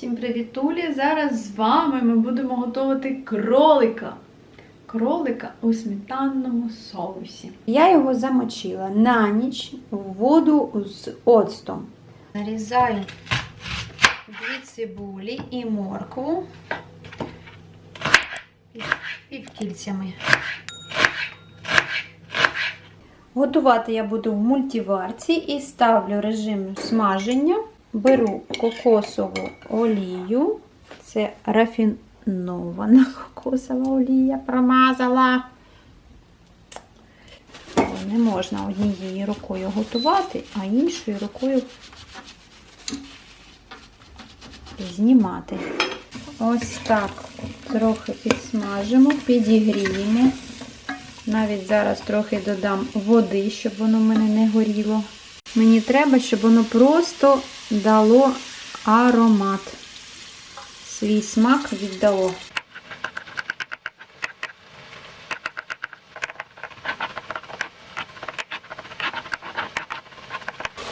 Всім привітулі! Зараз з вами ми будемо готувати кролика. Кролика у сметанному соусі. Я його замочила на ніч в воду з оцтом. Нарізаю дві цибулі і моркву пів- півкільцями. Готувати я буду в мультиварці і ставлю режим смаження. Беру кокосову олію. Це рафінована кокосова олія. Промазала. Не можна однією рукою готувати, а іншою рукою знімати. Ось так трохи підсмажимо, підігріємо. Навіть зараз трохи додам води, щоб воно в мене не горіло. Мені треба, щоб воно просто дало аромат. Свій смак віддало.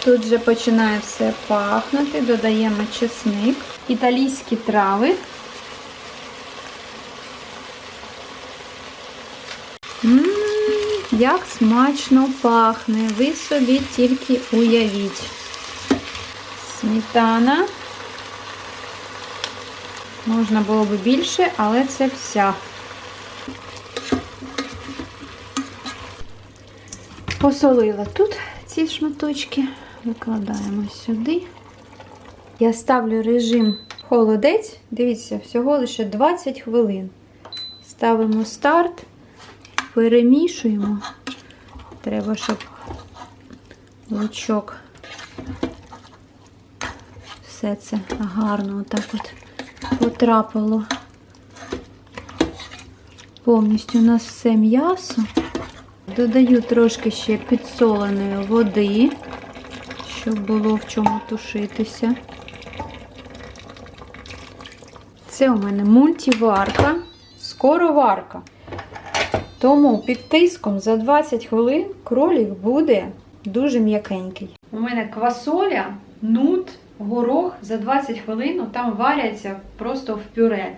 Тут вже починає все пахнути, додаємо чесник, італійські трави. Як смачно пахне, ви собі тільки уявіть. Сметана. Можна було б більше, але це вся. Посолила тут ці шматочки, викладаємо сюди. Я ставлю режим холодець. Дивіться, всього лише 20 хвилин. Ставимо старт, перемішуємо. Треба, щоб лучок все це гарно отак от потрапило. Повністю у нас все м'ясо. Додаю трошки ще підсоленої води, щоб було в чому тушитися. Це у мене мультиварка, скороварка. Тому під тиском за 20 хвилин кролік буде дуже м'якенький. У мене квасоля, нут, горох за 20 хвилин там варяться просто в пюре.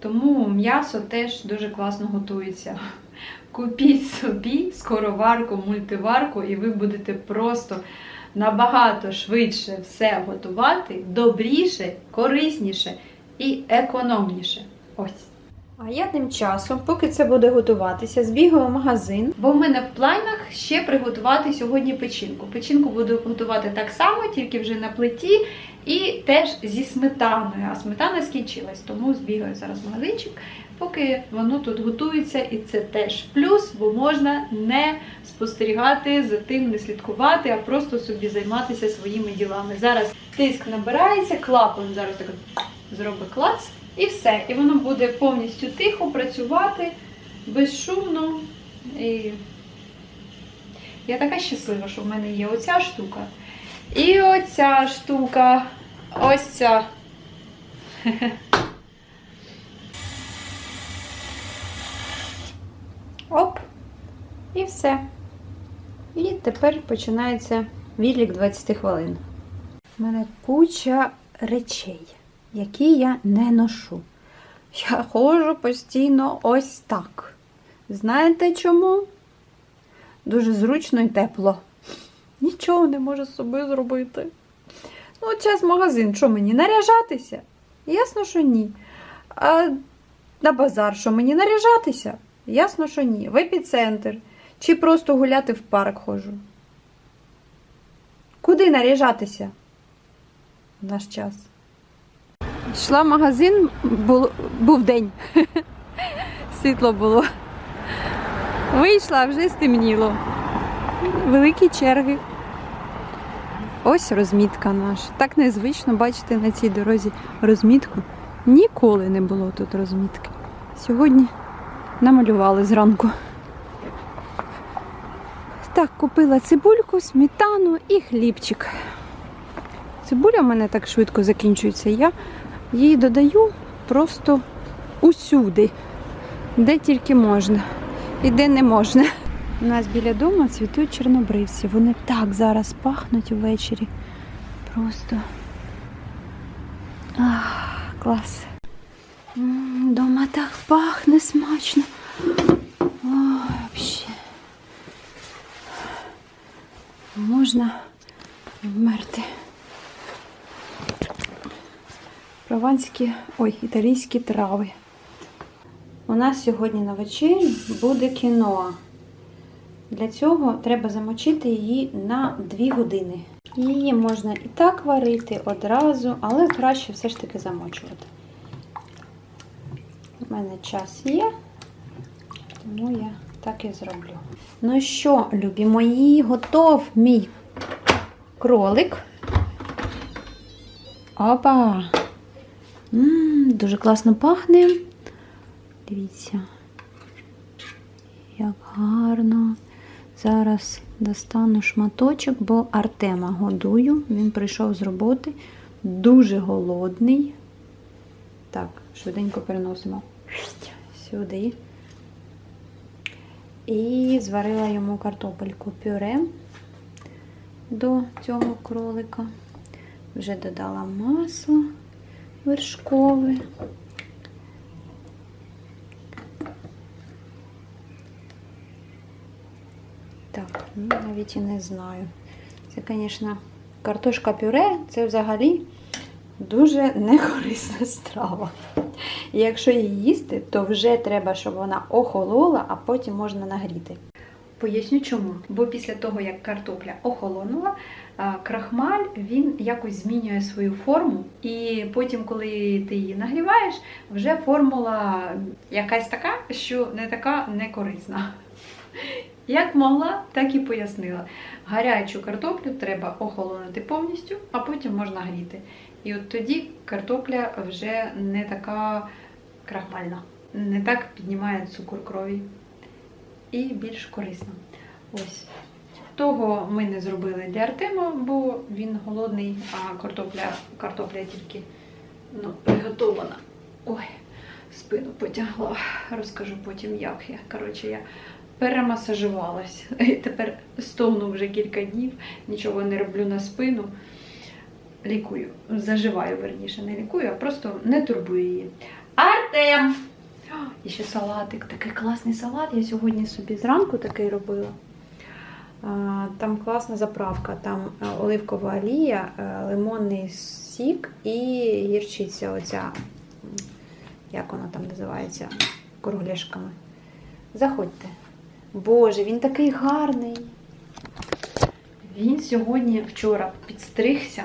Тому м'ясо теж дуже класно готується. Купіть собі скороварку, мультиварку, і ви будете просто набагато швидше все готувати, добріше, корисніше і економніше. Ось. А я тим часом, поки це буде готуватися, збігаю в магазин. Бо в мене в планах ще приготувати сьогодні печінку. Печінку буду готувати так само, тільки вже на плиті, і теж зі сметаною. А сметана скінчилась, тому збігаю зараз в магазинчик, поки воно тут готується, і це теж плюс, бо можна не спостерігати за тим, не слідкувати, а просто собі займатися своїми ділами. Зараз тиск набирається, клапан зараз так зробить клац. І все. І воно буде повністю тихо працювати, безшумно. І я така щаслива, що в мене є оця штука. І оця штука. Ось ця. Оп! І все. І тепер починається відлік 20 хвилин. У мене куча речей, які я не ношу. Я ходжу постійно ось так. Знаєте чому? Дуже зручно і тепло. Нічого не можу з собою зробити. Ну, час магазин, що мені наряжатися? Ясно, що ні. А на базар, що мені наряжатися? Ясно, що ні. В епіцентр. Чи просто гуляти в парк ходжу. Куди наряжатися в наш час? Йшла в магазин, був, був день. Світло було. Вийшла, вже стемніло. Великі черги. Ось розмітка наша. Так незвично бачити на цій дорозі розмітку. Ніколи не було тут розмітки. Сьогодні намалювали зранку. Так, купила цибульку, сметану і хлібчик. Цибуля в мене так швидко закінчується. Я її додаю просто усюди, де тільки можна і де не можна. У нас біля дому цвітуть чорнобривці. Вони так зараз пахнуть увечері. Просто Ах, клас. М, Дома так пахне смачно. Вообще. Можна вмерти. Прованські, ой, італійські трави. У нас сьогодні на вечерю буде кіноа. Для цього треба замочити її на 2 години. Її можна і так варити одразу, але краще все ж таки замочувати. У мене час є, тому я так і зроблю. Ну що, любі мої, готов мій кролик. Опа! М дуже класно пахне. Дивіться, як гарно. Зараз достану шматочок, бо Артема годую. Він прийшов з роботи. Дуже голодний. Так, швиденько переносимо сюди. І зварила йому картопельку пюре до цього кролика. Вже додала масло вершкове. Так, ну навіть і не знаю. Це, звісно, картошка пюре це взагалі дуже некорисна страва. І якщо її їсти, то вже треба, щоб вона охолола, а потім можна нагріти. Поясню чому. Бо після того, як картопля охолонула, крахмаль він якось змінює свою форму, і потім, коли ти її нагріваєш, вже формула якась така, що не така некорисна. Як могла, так і пояснила. Гарячу картоплю треба охолонути повністю, а потім можна гріти. І от тоді картопля вже не така крахмальна, не так піднімає цукор крові і більш корисно. Ось. Того ми не зробили для Артема, бо він голодний, а картопля, картопля тільки ну, приготована. Ой, спину потягла. Розкажу потім, як я. Коротше, я перемасажувалась. І тепер стогну вже кілька днів, нічого не роблю на спину. Лікую, заживаю, верніше, не лікую, а просто не турбую її. Артем! І ще салатик, такий класний салат. Я сьогодні собі зранку такий робила. Там класна заправка, там е, оливкова олія, е, лимонний сік і гірчиця оця, як вона там називається, кругляшками. Заходьте. Боже, він такий гарний. Він сьогодні вчора підстригся,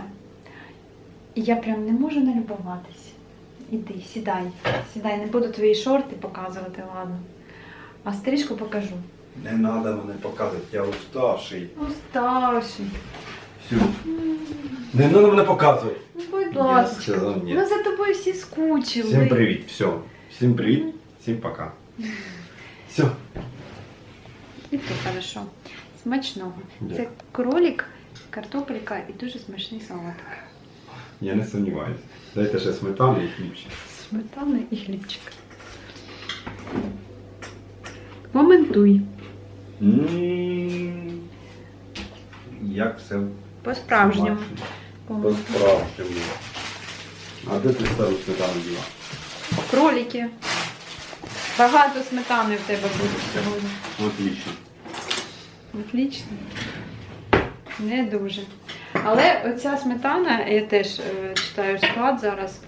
і я прям не можу налюбуватись. Іди, сідай, сідай, не буду твої шорти показувати, ладно. А стрижку покажу. Не треба мене показувати, я уставший. Уставший. Все. Не треба мене показувати. Ну, будь Я ласка. сказав ні. Ми за тобою всі скучили. Всім привіт, все. Всім привіт, всім пока. Все. І то хорошо. Смачного. Це кролик, картопелька і дуже смачний салатик. Я не сумніваюся. Дайте ще сметану і хлібчик. Сметана і хлібчик. Коментуй. М, Як все По-справжньому. смачно. По-справжньому. А де ти стару сметану діла? Кролики. Багато сметани в тебе буде сьогодні. Отлично. Отлично. Не дуже. Але оця сметана, я теж е, читаю склад зараз.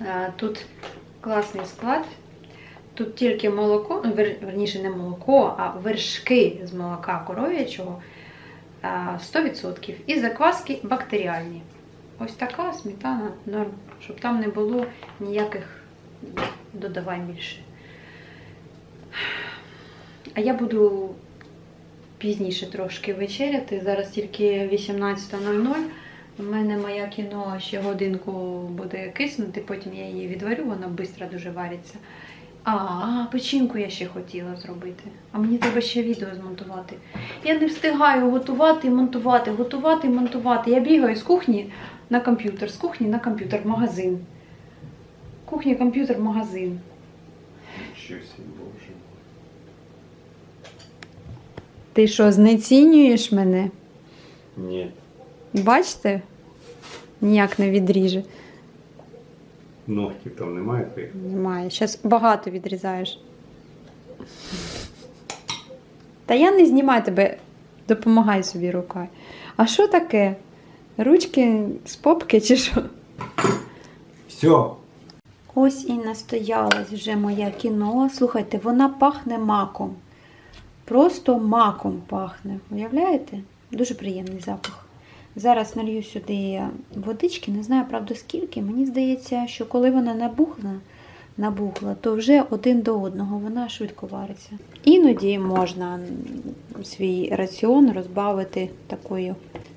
Е, тут класний склад. Тут тільки молоко, ну, верніше не молоко, а вершки з молока коров'ячого е, 100%. І закваски бактеріальні. Ось така сметана норм, щоб там не було ніяких додавань більше. А я буду пізніше трошки вечеряти. Зараз тільки 18.00. У мене моя кіно ще годинку буде киснути, потім я її відварю, вона швидко дуже вариться. А, печінку я ще хотіла зробити. А мені треба ще відео змонтувати. Я не встигаю готувати і монтувати, готувати і монтувати. Я бігаю з кухні на комп'ютер, з кухні на комп'ютер, в магазин. Кухня, комп'ютер, магазин. Щось, боже. Ти що, знецінюєш мене? Ні. Бачите? Ніяк не відріже. Ногтів там немає твоїх. Немає. Зараз багато відрізаєш. Та я не знімаю тебе, допомагай собі рукою. А що таке? Ручки з попки чи що? Все. Ось і настоялась вже моя кіно. Слухайте, вона пахне маком. Просто маком пахне. Уявляєте? Дуже приємний запах. Зараз налью сюди водички, не знаю, правда, скільки. Мені здається, що коли вона набухла, набухла, то вже один до одного вона швидко вариться. Іноді можна свій раціон розбавити такою.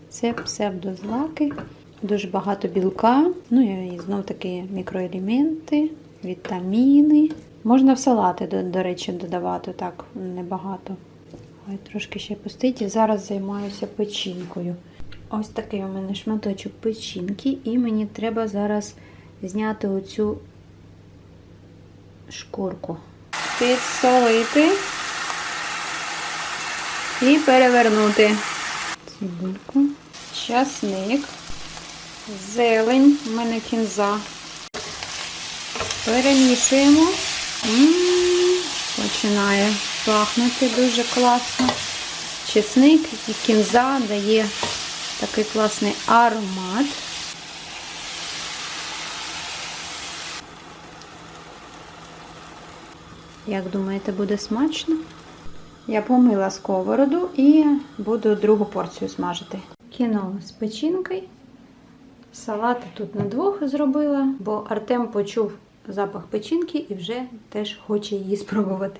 Це псевдозлаки, дуже багато білка, ну і знов таки мікроелементи, вітаміни. Можна в салати, до, до речі, додавати так небагато. Ой, трошки ще пустить. Зараз займаюся печінкою. Ось такий у мене шматочок печінки, і мені треба зараз зняти оцю шкурку. Підсолити і перевернути цибульку, часник, зелень, у мене кінза. Перемішуємо. Починає пахнути дуже класно. Чесник і кінза дає такий класний аромат. Як думаєте, буде смачно? Я помила сковороду і буду другу порцію смажити. Кіно з печінкою. Салати тут на двох зробила, бо Артем почув запах печінки і вже теж хоче її спробувати.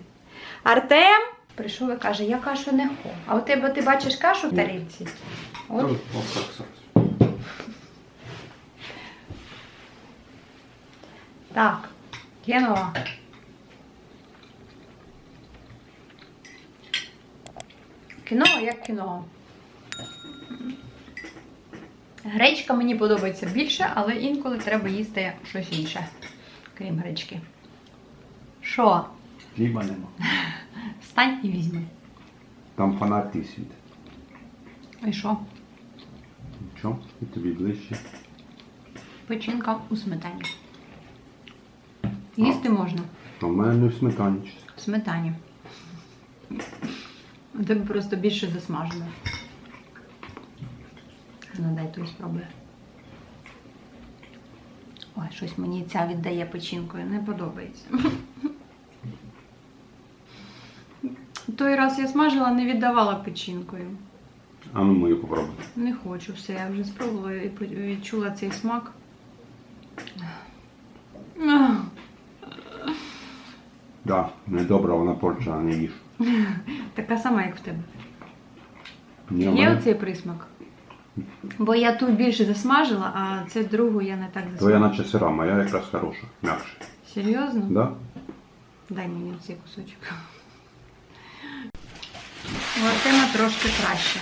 Артем! Прийшов і каже, я кашу не хочу. А у тебе ти бачиш кашу в тарілці? От. Так кіно. Кіно як кіно. Гречка мені подобається більше, але інколи треба їсти щось інше, крім гречки. Що? Хліба нема. Встань і візьми. Там фанатки світ. І що? Нічого, і тобі ближче. Печінка у сметані. Їсти можна А в мене не в сметані. в сметані. У тебе просто більше засмажено. Ну, дай той спробуй. Ой, щось мені ця віддає печінкою, не подобається. Той раз я смажила, не віддавала печінкою. А ну мою попробуй. Не хочу все, я вже спробувала і відчула цей смак. Да, недобра, вона порчена, не їж. Така сама, як в тебе. Ні, Є оцей присмак? Бо я ту більше засмажила, а це другу я не так Твоя засмажила. наче сира, моя якраз хороша, м'якша. Серйозно? Да? Дай мені цей кусочок. У Артема трошки краще.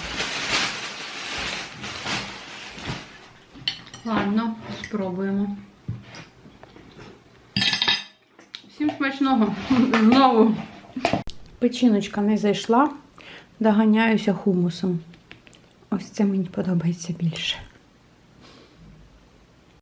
Ладно, спробуємо. Всім смачного. Знову. Печіночка не зайшла, доганяюся хумусом. Ось це мені подобається більше.